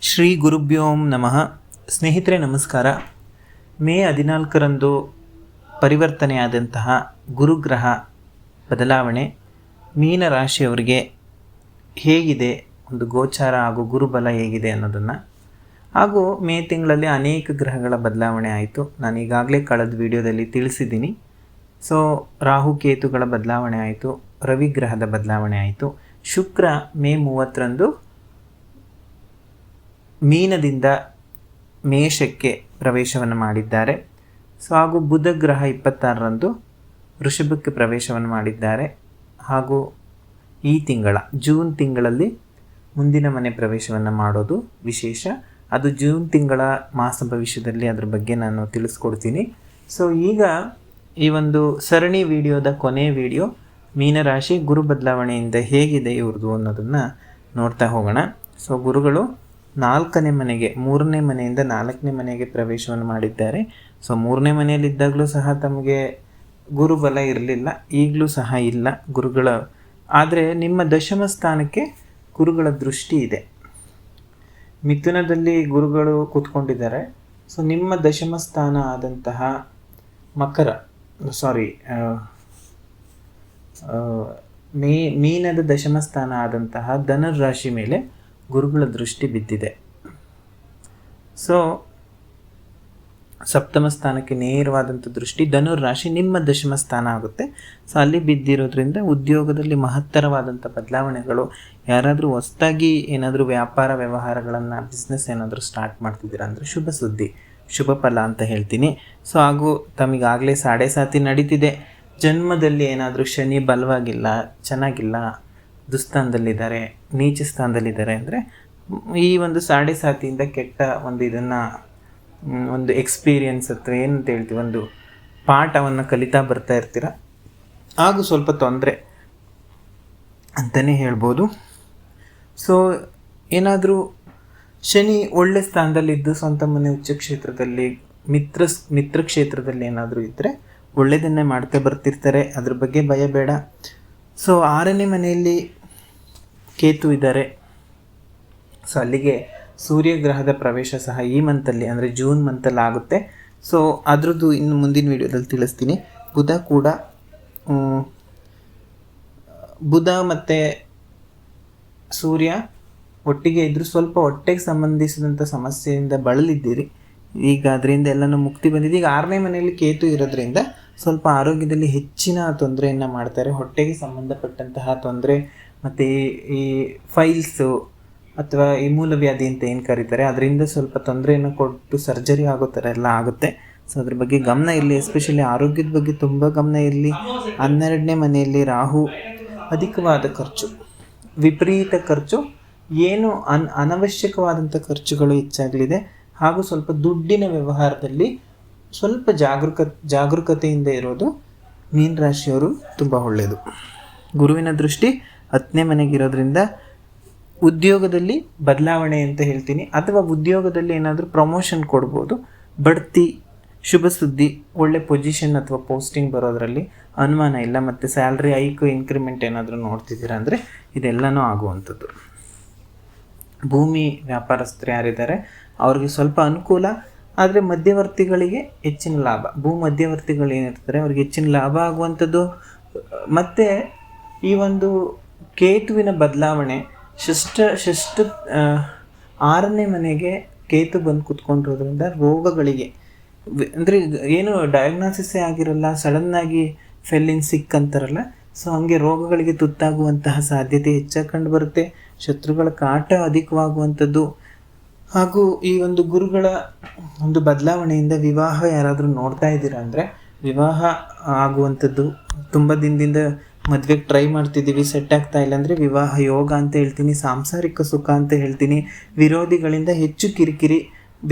ಶ್ರೀ ಗುರುಭ್ಯೋಂ ನಮಃ. ಸ್ನೇಹಿತರೆ, ನಮಸ್ಕಾರ. ಮೇ ಹದಿನಾಲ್ಕರಂದು ಪರಿವರ್ತನೆಯಾದಂತಹ ಗುರುಗ್ರಹ ಬದಲಾವಣೆ ಮೀನ ರಾಶಿಯವರಿಗೆ ಹೇಗಿದೆ? ಒಂದು ಗೋಚಾರ ಹಾಗೂ ಗುರುಬಲ ಹೇಗಿದೆ ಅನ್ನೋದನ್ನು. ಹಾಗೂ ಮೇ ತಿಂಗಳಲ್ಲಿ ಅನೇಕ ಗ್ರಹಗಳ ಬದಲಾವಣೆ ಆಯಿತು. ನಾನು ಈಗಾಗಲೇ ಕಳೆದ ವಿಡಿಯೋದಲ್ಲಿ ತಿಳಿಸಿದ್ದೀನಿ. ಸೊ, ರಾಹು ಕೇತುಗಳ ಬದಲಾವಣೆ ಆಯಿತು ರವಿಗ್ರಹದ ಬದಲಾವಣೆ ಆಯಿತು. ಶುಕ್ರ ಮೇ ಮೂವತ್ತರಂದು ಮೀನದಿಂದ ಮೇಷಕ್ಕೆ ಪ್ರವೇಶವನ್ನು ಮಾಡಿದ್ದಾರೆ. ಸೊ, ಹಾಗೂ ಬುಧ ಗ್ರಹ ಇಪ್ಪತ್ತಾರರಂದು ವೃಷಭಕ್ಕೆ ಪ್ರವೇಶವನ್ನು ಮಾಡಿದ್ದಾರೆ. ಹಾಗೂ ಈ ತಿಂಗಳ, ಜೂನ್ ತಿಂಗಳಲ್ಲಿ ಮುಂದಿನ ಮನೆ ಪ್ರವೇಶವನ್ನು ಮಾಡೋದು ವಿಶೇಷ. ಅದು ಜೂನ್ ತಿಂಗಳ ಮಾಸ ಭವಿಷ್ಯದಲ್ಲಿ ಅದ್ರ ಬಗ್ಗೆ ನಾನು ತಿಳಿಸ್ಕೊಡ್ತೀನಿ. ಸೊ, ಈಗ ಈ ಒಂದು ಸರಣಿ ವಿಡಿಯೋದ ಕೊನೆ ವಿಡಿಯೋ, ಮೀನರಾಶಿ ಗುರು ಬದಲಾವಣೆಯಿಂದ ಹೇಗಿದೆ ಇವ್ರದ್ದು ಅನ್ನೋದನ್ನು ನೋಡ್ತಾ ಹೋಗೋಣ. ಸೊ, ಗುರುಗಳು ನಾಲ್ಕನೇ ಮನೆಗೆ, ಮೂರನೇ ಮನೆಯಿಂದ ನಾಲ್ಕನೇ ಮನೆಗೆ ಪ್ರವೇಶವನ್ನು ಮಾಡಿದ್ದಾರೆ. ಸೊ ಮೂರನೇ ಮನೆಯಲ್ಲಿದ್ದಾಗಲೂ ಸಹ ತಮಗೆ ಗುರುಬಲ ಇರಲಿಲ್ಲ, ಈಗಲೂ ಸಹ ಇಲ್ಲ ಗುರುಗಳ, ಆದರೆ ನಿಮ್ಮ ದಶಮ ಸ್ಥಾನಕ್ಕೆ ಗುರುಗಳ ದೃಷ್ಟಿ ಇದೆ. ಮಿಥುನದಲ್ಲಿ ಗುರುಗಳು ಕೂತ್ಕೊಂಡಿದ್ದಾರೆ. ಸೊ ನಿಮ್ಮ ದಶಮ ಸ್ಥಾನ ಆದಂತಹ ಮಕರ ಸಾರಿ ಮೀ, ಮೀನದ ದಶಮ ಸ್ಥಾನ ಆದಂತಹ ಧನುರ್ ರಾಶಿ ಮೇಲೆ ಗುರುಗಳ ದೃಷ್ಟಿ ಬಿದ್ದಿದೆ. ಸೊ ಸಪ್ತಮ ಸ್ಥಾನಕ್ಕೆ ನೇರವಾದಂಥ ದೃಷ್ಟಿ ಧನುರ್ ರಾಶಿ ನಿಮ್ಮ ದಶಮ ಸ್ಥಾನ ಆಗುತ್ತೆ. ಸೊ ಅಲ್ಲಿ ಬಿದ್ದಿರೋದ್ರಿಂದ ಉದ್ಯೋಗದಲ್ಲಿ ಮಹತ್ತರವಾದಂಥ ಬದಲಾವಣೆಗಳು, ಯಾರಾದರೂ ಹೊಸ್ತಾಗಿ ಏನಾದರೂ ವ್ಯಾಪಾರ ವ್ಯವಹಾರಗಳನ್ನು ಬಿಸ್ನೆಸ್ ಏನಾದರೂ ಸ್ಟಾರ್ಟ್ ಮಾಡ್ತಿದ್ದೀರಾ ಅಂದರೆ ಶುಭ ಸುದ್ದಿ, ಶುಭ ಫಲ ಅಂತ ಹೇಳ್ತೀನಿ. ಸೊ ಹಾಗೂ ತಮಗಾಗಲೇ ಸಾಡೆ ಸಾತಿ ನಡೀತಿದೆ. ಜನ್ಮದಲ್ಲಿ ಏನಾದರೂ ಶನಿ ಬಲವಾಗಿಲ್ಲ, ಚೆನ್ನಾಗಿಲ್ಲ ದುಸ್ಥಾನದಲ್ಲಿದ್ದಾರೆ, ನೀಚ ಸ್ಥಾನದಲ್ಲಿದ್ದಾರೆ ಅಂದರೆ ಈ ಒಂದು ಸಾಡೆ ಸಾತಿಯಿಂದ ಕೆಟ್ಟ ಒಂದು ಇದನ್ನು ಒಂದು ಎಕ್ಸ್ಪೀರಿಯನ್ಸ್ ಅಥವಾ ಏನಂತ ಹೇಳ್ತೀವಿ, ಒಂದು ಪಾಠವನ್ನು ಕಲಿತಾ ಬರ್ತಾ ಇರ್ತೀರ? ಹಾಗೂ ಸ್ವಲ್ಪ ತೊಂದರೆ ಅಂತಲೇ ಹೇಳ್ಬೋದು. ಸೊ ಏನಾದರೂ ಶನಿ ಒಳ್ಳೆ ಸ್ಥಾನದಲ್ಲಿದ್ದು ಸ್ವಂತ ಮನೆ ಉಚ್ಚ ಕ್ಷೇತ್ರದಲ್ಲಿ, ಮಿತ್ರ ಮಿತ್ರ ಕ್ಷೇತ್ರದಲ್ಲಿ ಏನಾದರೂ ಇದ್ದರೆ ಒಳ್ಳೆಯದನ್ನೇ ಮಾಡ್ತಾ ಬರ್ತಿರ್ತಾರೆ, ಅದ್ರ ಬಗ್ಗೆ ಭಯ ಬೇಡ. ಸೊ ಆರನೇ ಮನೆಯಲ್ಲಿ ಕೇತು ಇದ್ದಾರೆ. ಸೊ ಅಲ್ಲಿಗೆ ಸೂರ್ಯಗ್ರಹದ ಪ್ರವೇಶ ಸಹ ಈ ಮಂತಲ್ಲಿ ಅಂದರೆ ಜೂನ್ ಮಂತಲ್ಲಿ ಆಗುತ್ತೆ. ಸೊ ಅದರದ್ದು ಇನ್ನು ಮುಂದಿನ ವೀಡಿಯೋದಲ್ಲಿ ತಿಳಿಸ್ತೀನಿ. ಬುಧ ಕೂಡ ಬುಧ ಮತ್ತು ಸೂರ್ಯ ಒಟ್ಟಿಗೆ ಇದ್ದರೂ ಸ್ವಲ್ಪ ಹೊಟ್ಟೆಗೆ ಸಂಬಂಧಿಸಿದಂಥ ಸಮಸ್ಯೆಯಿಂದ ಬಳಲಿದ್ದೀರಿ. ಈಗ ಅದರಿಂದ ಎಲ್ಲನೂ ಮುಕ್ತಿ ಬಂದಿದೆ. ಈಗ ಆರನೇ ಮನೆಯಲ್ಲಿ ಕೇತು ಇರೋದ್ರಿಂದ ಸ್ವಲ್ಪ ಆರೋಗ್ಯದಲ್ಲಿ ಹೆಚ್ಚಿನ ತೊಂದರೆಯನ್ನು ಮಾಡ್ತಾರೆ. ಹೊಟ್ಟೆಗೆ ಸಂಬಂಧಪಟ್ಟಂತಹ ತೊಂದರೆ ಮತ್ತು ಈ ಫೈಲ್ಸು ಅಥವಾ ಈ ಮೂಲವ್ಯಾಧಿ ಅಂತ ಏನು ಕರೀತಾರೆ, ಅದರಿಂದ ಸ್ವಲ್ಪ ತೊಂದರೆಯನ್ನು ಕೊಟ್ಟು ಸರ್ಜರಿ ಆಗೋ ಥರ ಎಲ್ಲ ಆಗುತ್ತೆ. ಸೊ ಅದ್ರ ಬಗ್ಗೆ ಗಮನ ಇರಲಿ ಎಸ್ಪೆಷಲಿ ಆರೋಗ್ಯದ ಬಗ್ಗೆ ತುಂಬ ಗಮನ ಇರಲಿ. ಹನ್ನೆರಡನೇ ಮನೆಯಲ್ಲಿ ರಾಹು, ಅಧಿಕವಾದ ಖರ್ಚು. ವಿಪರೀತ ಖರ್ಚು. ಏನು ಅನ್ ಅನವಶ್ಯಕವಾದಂಥ ಖರ್ಚುಗಳು ಹೆಚ್ಚಾಗಲಿದೆ. ಹಾಗೂ ಸ್ವಲ್ಪ ದುಡ್ಡಿನ ವ್ಯವಹಾರದಲ್ಲಿ ಸ್ವಲ್ಪ ಜಾಗರೂಕ ಜಾಗರೂಕತೆಯಿಂದ ಇರೋದು ಮೀನ ರಾಶಿಯವರು ತುಂಬ ಒಳ್ಳೆಯದು ಗುರುವಿನ ದೃಷ್ಟಿ ಹತ್ತನೇ ಮನೆಗಿರೋದ್ರಿಂದ ಉದ್ಯೋಗದಲ್ಲಿ ಬದಲಾವಣೆ ಅಂತ ಹೇಳ್ತೀನಿ. ಅಥವಾ ಉದ್ಯೋಗದಲ್ಲಿ ಏನಾದರೂ ಪ್ರಮೋಷನ್ ಕೊಡ್ಬೋದು. ಬಡ್ತಿ, ಶುಭ ಸುದ್ದಿ, ಒಳ್ಳೆ ಪೊಸಿಷನ್ ಅಥವಾ ಪೋಸ್ಟಿಂಗ್ ಬರೋದರಲ್ಲಿ ಅನುಮಾನ ಇಲ್ಲ. ಮತ್ತು ಸ್ಯಾಲ್ರಿ ಐಕು ಇನ್ಕ್ರಿಮೆಂಟ್ ಏನಾದರೂ ನೋಡ್ತಿದ್ದೀರಾ ಅಂದರೆ ಇದೆಲ್ಲನೂ ಆಗುವಂಥದ್ದು. ಭೂಮಿ ವ್ಯಾಪಾರಸ್ಥರು ಯಾರಿದ್ದಾರೆ? ಅವ್ರಿಗೆ ಸ್ವಲ್ಪ ಅನುಕೂಲ, ಆದರೆ ಮಧ್ಯವರ್ತಿಗಳಿಗೆ ಹೆಚ್ಚಿನ ಲಾಭ. ಭೂ ಮಧ್ಯವರ್ತಿಗಳು ಏನಿರ್ತಾರೆ, ಅವ್ರಿಗೆ ಹೆಚ್ಚಿನ ಲಾಭ ಆಗುವಂಥದ್ದು. ಮತ್ತು ಈ ಒಂದು ಕೇತುವಿನ ಬದಲಾವಣೆ, ಶಿಷ್ಟ ಶಿಷ್ಟ ಆರನೇ ಮನೆಗೆ ಕೇತು ಬಂದು ಕುತ್ಕೊಂಡಿರೋದ್ರಿಂದ ರೋಗಗಳಿಗೆ ಅಂದರೆ ಏನು ಡಯಾಗ್ನೋಸಿಸೇ ಆಗಿರಲ್ಲ ಸಡನ್ನಾಗಿ ಫೆಲ್ಲಿನ್ ಸಿಕ್ ಅಂತಾರಲ್ಲ ಸೊ ಹಂಗೆ ರೋಗಗಳಿಗೆ ತುತ್ತಾಗುವಂತಹ ಸಾಧ್ಯತೆ ಹೆಚ್ಚಾಗಿ ಕಂಡು ಬರುತ್ತೆ. ಶತ್ರುಗಳ ಕಾಟ ಅಧಿಕವಾಗುವಂಥದ್ದು. ಹಾಗೂ ಈ ಒಂದು ಗುರುಗಳ ಒಂದು ಬದಲಾವಣೆಯಿಂದ ವಿವಾಹ ಯಾರಾದರೂ ನೋಡ್ತಾ ಇದ್ದೀರಾ ಅಂದರೆ, ವಿವಾಹ ಆಗುವಂಥದ್ದು ತುಂಬ ದಿನದಿಂದ ಮದುವೆಗೆ ಟ್ರೈ ಮಾಡ್ತಿದ್ದೀವಿ ಸೆಟ್ ಆಗ್ತಾ ಇಲ್ಲ ಅಂದರೆ ವಿವಾಹ, ಯೋಗ ಅಂತ ಹೇಳ್ತೀನಿ, ಸಾಂಸಾರಿಕ ಸುಖ ಅಂತ ಹೇಳ್ತೀನಿ. ವಿರೋಧಿಗಳಿಂದ ಹೆಚ್ಚು ಕಿರಿಕಿರಿ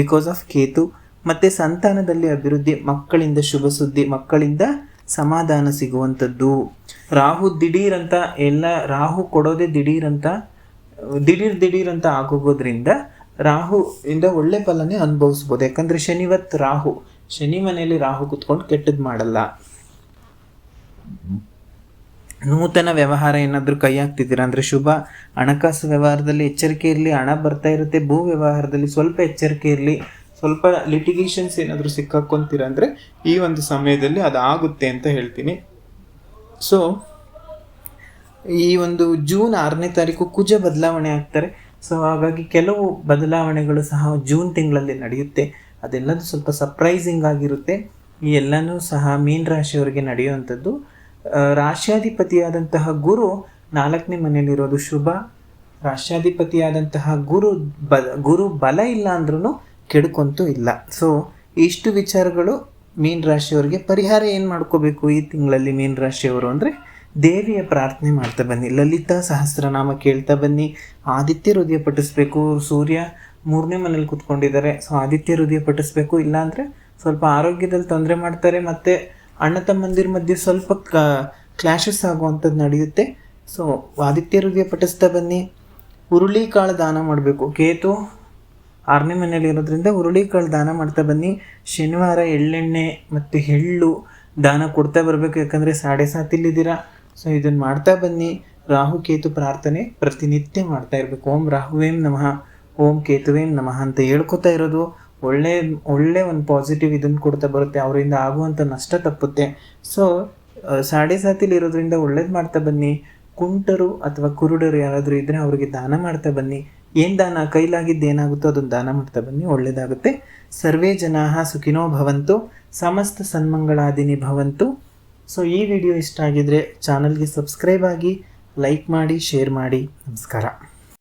ಬಿಕಾಸ್ ಆಫ್ ಕೇತು. ಮತ್ತು ಸಂತಾನದಲ್ಲಿ ಅಭಿವೃದ್ಧಿ, ಮಕ್ಕಳಿಂದ ಶುಭ ಸುದ್ದಿ, ಮಕ್ಕಳಿಂದ ಸಮಾಧಾನ ಸಿಗುವಂಥದ್ದು. ರಾಹು ದಿಢೀರಂತ, ಎಲ್ಲ ರಾಹು ಕೊಡೋದೇ ದಿಢೀರಂತ, ದಿಢೀರ್ ದಿಢೀರ್ ಅಂತ ಆಗೋಗೋದ್ರಿಂದ ರಾಹು ಇಂದ ಒಳ್ಳೆ ಫಲನೇ ಅನುಭವಿಸ್ಬೋದು. ಯಾಕಂದರೆ ಶನಿವತ್ ರಾಹು. ಶನಿ ಮನೆಯಲ್ಲಿ ರಾಹು ಕುತ್ಕೊಂಡು ಕೆಟ್ಟದ್ದು ಮಾಡಲ್ಲ. ನೂತನ ವ್ಯವಹಾರ ಏನಾದರೂ ಕೈ ಹಾಕ್ತಿದ್ದೀರಾ? ಅಂದರೆ ಶುಭ. ಹಣಕಾಸು ವ್ಯವಹಾರದಲ್ಲಿ ಎಚ್ಚರಿಕೆ ಇರಲಿ, ಹಣ ಬರ್ತಾ ಇರುತ್ತೆ, ಭೂ ವ್ಯವಹಾರದಲ್ಲಿ ಸ್ವಲ್ಪ ಎಚ್ಚರಿಕೆ ಇರಲಿ, ಸ್ವಲ್ಪ ಲಿಟಿಗೇಷನ್ಸ್ ಏನಾದರೂ ಸಿಕ್ಕಾಕ್ಕೊಂತೀರ ಅಂದರೆ ಈ ಒಂದು ಸಮಯದಲ್ಲಿ ಅದು ಆಗುತ್ತೆ ಅಂತ ಹೇಳ್ತೀನಿ. ಸೊ ಈ ಒಂದು ಜೂನ್ ಆರನೇ ತಾರೀಕು ಕುಜ ಬದಲಾವಣೆ ಆಗ್ತಾರೆ. ಸೊ ಹಾಗಾಗಿ ಕೆಲವು ಬದಲಾವಣೆಗಳು ಸಹ ಜೂನ್ ತಿಂಗಳಲ್ಲಿ ನಡೆಯುತ್ತೆ. ಅದೆಲ್ಲದೂ ಸ್ವಲ್ಪ ಸರ್ಪ್ರೈಸಿಂಗ್ ಆಗಿರುತ್ತೆ. ಈ ಎಲ್ಲನೂ ಸಹ ಮೀನ್ ರಾಶಿಯವರಿಗೆ ನಡೆಯುವಂಥದ್ದು. ರಾಶ್ಯಾಧಿಪತಿಯಾದಂತಹ ಗುರು ನಾಲ್ಕನೇ ಮನೆಯಲ್ಲಿರೋದು ಶುಭ. ರಾಶ್ಯಾಧಿಪತಿಯಾದಂತಹ ಗುರು ಬ, ಗುರು ಬಲ ಇಲ್ಲ ಅಂದ್ರೂ ಕೆಡ್ಕೊಂತೂ ಇಲ್ಲ. ಸೊ ಇಷ್ಟು ವಿಚಾರಗಳು ಮೀನ್ ರಾಶಿಯವರಿಗೆ ಪರಿಹಾರ ಏನು ಮಾಡ್ಕೋಬೇಕು ಈ ತಿಂಗಳಲ್ಲಿ ಮೀನ್ ರಾಶಿಯವರು ಅಂದರೆ ದೇವಿಯ ಪ್ರಾರ್ಥನೆ ಮಾಡ್ತಾ ಬನ್ನಿ. ಲಲಿತಾ ಸಹಸ್ರನಾಮ ಕೇಳ್ತಾ ಬನ್ನಿ. ಆದಿತ್ಯ ಹೃದಯ ಪಠಿಸ್ಬೇಕು. ಸೂರ್ಯ ಮೂರನೇ ಮನೇಲಿ ಕೂತ್ಕೊಂಡಿದ್ದಾರೆ. ಸೊ ಆದಿತ್ಯ ಹೃದಯ ಪಟ್ಟಿಸ್ಬೇಕು ಇಲ್ಲಾಂದರೆ ಸ್ವಲ್ಪ ಆರೋಗ್ಯದಲ್ಲಿ ತೊಂದರೆ ಮಾಡ್ತಾರೆ. ಮತ್ತು ಅಣ್ಣ ತಮ್ಮಂದಿರ ಮಧ್ಯೆ ಸ್ವಲ್ಪ ಕ್ಲಾಶಸ್ ಆಗುವಂಥದ್ದು ನಡೆಯುತ್ತೆ. ಸೊ ಆದಿತ್ಯ ಹೃದಯ ಪಠಿಸ್ತಾ ಬನ್ನಿ. ಹುರುಳಿ ಕಾಳು ದಾನ ಮಾಡಬೇಕು. ಕೇತು ಆರನೇ ಮನೆಯಲ್ಲಿ ಇರೋದ್ರಿಂದ ಹುರುಳಿಕಾಳು ದಾನ ಮಾಡ್ತಾ ಬನ್ನಿ. ಶನಿವಾರ ಎಳ್ಳೆಣ್ಣೆ ಮತ್ತು ಎಳ್ಳು ದಾನ ಕೊಡ್ತಾ ಬರಬೇಕು. ಯಾಕಂದರೆ ಸಾಡೆ ಸಾತಿಲ್ಲಿದ್ದೀರಾ ಸೊ ಇದನ್ನು ಮಾಡ್ತಾ ಬನ್ನಿ. ರಾಹು, ಕೇತು ಪ್ರಾರ್ಥನೆ ಪ್ರತಿನಿತ್ಯ ಮಾಡ್ತಾ ಇರಬೇಕು. ಓಂ ರಾಹುವೇಂ ನಮಃ. ಓಂ ಕೇತುವೇಂ ನಮಃ ಅಂತ ಹೇಳ್ಕೊತಾ ಇರೋದು. ಒಳ್ಳೆ ಒಳ್ಳೆ ಒಂದು ಪಾಸಿಟಿವ್ ಇದನ್ನು ಕೊಡ್ತಾ ಬರುತ್ತೆ, ಅವರಿಂದ ಆಗುವಂಥ ನಷ್ಟ ತಪ್ಪುತ್ತೆ. ಸೊ ಸಾಡೆ ಸಾತಿಲಿ ಇರೋದ್ರಿಂದ ಒಳ್ಳೇದು ಮಾಡ್ತಾ ಬನ್ನಿ. ಕುಂಟರು ಅಥವಾ ಕುರುಡರು ಯಾರಾದರೂ ಇದ್ದರೆ ಅವರಿಗೆ ದಾನ ಮಾಡ್ತಾ ಬನ್ನಿ. ಏನು ದಾನ? ಕೈಲಾಗಿದ್ದು ಏನಾಗುತ್ತೋ ಅದನ್ನು ದಾನ ಮಾಡ್ತಾ ಬನ್ನಿ ಒಳ್ಳೆಯದಾಗುತ್ತೆ ಸರ್ವೇ ಜನಾ ಸುಖಿನೋ ಭವಂತು, ಸಮಸ್ತ ಸನ್ಮಂಗಳಾದಿನಿ ಭವಂತು. ಸೊ ಈ ವಿಡಿಯೋ ಇಷ್ಟ ಆಗಿದ್ರೆ ಚಾನಲ್ಗೆ ಸಬ್ಸ್ಕ್ರೈಬ್ ಆಗಿ, ಲೈಕ್ ಮಾಡಿ, ಶೇರ್ ಮಾಡಿ. ನಮಸ್ಕಾರ.